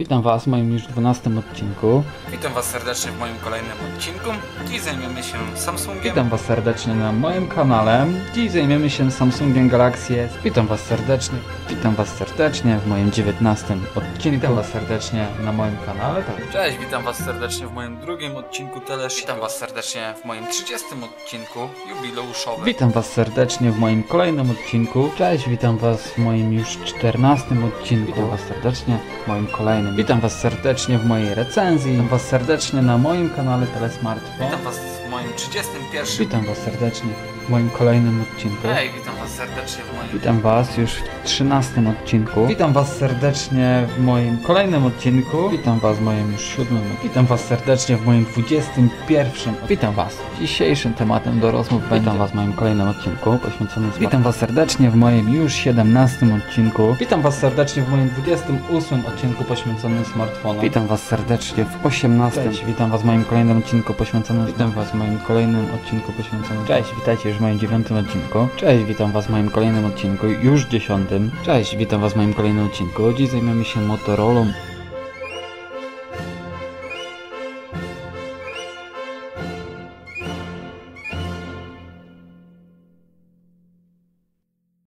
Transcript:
Witam Was w moim już 12 odcinku. Witam Was serdecznie w moim kolejnym odcinku. Dziś zajmiemy się Samsungiem. Witam Was serdecznie na moim kanale. Dziś zajmiemy się Samsungiem Galaxy S. Witam Was serdecznie. Witam Was serdecznie w moim 19 odcinku. Witam Was serdecznie na moim kanale. Tak. Cześć, witam Was serdecznie w moim drugim odcinku Telesz. Witam Was serdecznie w moim 30 odcinku jubileuszowym. Witam Was serdecznie w moim kolejnym odcinku. Cześć, witam Was w moim już 14 odcinku. Witam Was serdecznie w moim kolejnym. Witam Was serdecznie w mojej recenzji. Witam Was serdecznie na moim kanale Telesmartphone. Witam Was w moim 31. Witam Was serdecznie w moim kolejnym odcinku. Hej, witam Was serdecznie w moim... Witam Was już w 13 odcinku. Witam Was serdecznie w moim kolejnym odcinku. Witam Was w moim już siódmym. Witam Was serdecznie w moim 21. Witam Was. Dzisiejszym tematem do rozmów będzie. Witam Was w moim kolejnym odcinku poświęconym Witam Was serdecznie w moim już 17 odcinku. Witam Was serdecznie w moim 28 odcinku poświęconym smartfonom. Witam Was serdecznie w 18. Cześć, witam Was w moim kolejnym odcinku poświęconym. Witam Was w moim kolejnym odcinku poświęconym. Cześć, witajcie już w moim 9 odcinku. Cześć, witam Was w moim kolejnym odcinku, już 10. Cześć, witam Was w moim kolejnym odcinku. Dziś zajmiemy się Motorola